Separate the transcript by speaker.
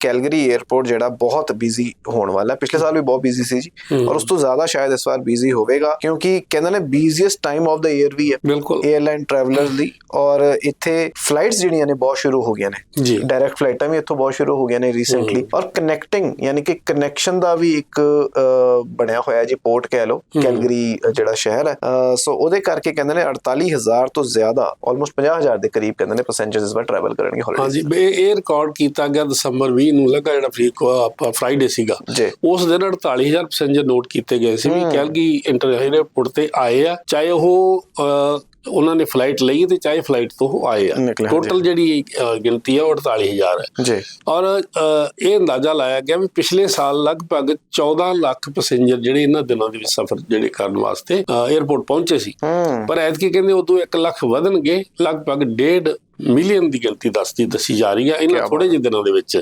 Speaker 1: Calgary airport ਜਿਹੜਾ ਬਹੁਤ busy ਹੋਣ ਵਾਲਾ ਪਿਛਲੇ ਸਾਲ ਵੀ ਬਹੁਤ ਬਿਜ਼ੀ ਸੀ ਜੀ ਔਰ ਉਸ ਤੋਂ ਜ਼ਿਆਦਾ ਸ਼ਾਇਦ ਇਸ ਵਾਰ ਬਿਜ਼ੀ ਹੋਵੇਗਾ ਕਿਉਂਕਿ ਕਹਿੰਦੇ ਨੇ busiest time of the year ਵੀ ਹੈ
Speaker 2: ਬਿਲਕੁਲ।
Speaker 1: 에ਅਰਲਾਈਨ ਟਰੈਵਲਰਸ ਲਈ ਔਰ ਇੱਥੇ ਫਲਾਈਟਸ ਜਿਹੜੀਆਂ ਨੇ ਬਹੁਤ ਸ਼ੁਰੂ ਹੋ ਗਈਆਂ ਨੇ। ਡਾਇਰੈਕਟ ਫਲਾਈਟਾਂ ਵੀ ਇੱਥੋਂ ਬਹੁਤ ਸ਼ੁਰੂ ਹੋ ਗਈਆਂ ਨੇ ਰੀਸੈਂਟਲੀ ਔਰ ਕਨੈਕਟਿੰਗ ਯਾਨੀ ਕਿ ਕਨੈਕਸ਼ਨ ਦਾ ਵੀ ਇੱਕ ਬਣਿਆ ਹੋਇਆ ਜੀ ਪੋਰਟ ਕਹਿ ਲਓ ਕੈਲਗਰੀ ਜਿਹੜਾ ਸ਼ਹਿਰ ਹੈ। ਸੋ ਉਹਦੇ ਕਰਕੇ ਕਹਿੰਦੇ ਨੇ 48000 ਤੋਂ ਜ਼ਿਆਦਾ ਆਲਮੋਸਟ 50000 ਦੇ ਕਰੀਬ ਕਹਿੰਦੇ ਨੇ ਪੈਸੇਂਜਰਸ ਇਸ ਵਾਰ ਟਰੈਵਲ ਕਰਨਗੇ ਹੌਲੀਡੇ
Speaker 2: ਹਾਂਜੀ ਇਹ ਰਿਕਾਰਡ ਕੀਤਾ ਗਿਆ ਦਸੰਬਰ 20 ਨੂੰ ਲੱਗਾ ਜਿਹੜਾ ਫਰੀਕ ਫਰਾਈਡੇ ਸੀਗਾ। ਉਸ ਦਿਨ 48000 ਪੈਸੇਂਜਰ ਨੋਟ ਕੀਤੇ ਗਏ ਸੀ ਵੀ ਕੈਲਗੀ ਇੰਟਰਨੈਸ਼ਨਲ 에ਅਰਪੋਰਟ ਤੇ ਆਏ ਆ ਚਾਹੇ ਉਹ ਉਹਨਾਂ ਨੇ ਫਲਾਈਟ ਲਈ ਤੇ ਚਾਹੇ ਫਲਾਈਟ ਤੋਂ ਆਏ ਆ। ਟੋਟਲ ਜਿਹੜੀ ਗਿਣਤੀ ਆ ਉਹ 48000 ਹੈ।
Speaker 1: ਜੀ।
Speaker 2: ਔਰ ਇਹ ਅੰਦਾਜ਼ਾ ਲਾਇਆ ਗਿਆ ਵੀ ਪਿਛਲੇ ਸਾਲ ਲਗਭਗ 14 ਲੱਖ ਪੈਸੇਂਜਰ ਜਿਹੜੇ ਇਹਨਾਂ ਦਿਨਾਂ ਦੇ ਵਿੱਚ ਸਫ਼ਰ ਜਿਹੜੇ ਕਰਨ ਵਾਸਤੇ 에ਅਰਪੋਰਟ ਪਹੁੰਚੇ ਸੀ। ਪਰ ਐਤਕੀ ਕਹਿੰਦੇ ਉਦੋਂ 1 ਲੱਖ ਵਧਣਗੇ ਲਗਭਗ 1.5 ਮਿਲੀਅਨ ਦੀ ਗਿਣਤੀ ਦੱਸਦੀ ਦੱਸੀ ਜਾ ਰਹੀ ਹੈ ਇਹਨਾਂ ਥੋੜੇ ਜਿਹੇ ਦਿਨਾਂ ਦੇ ਵਿੱਚ।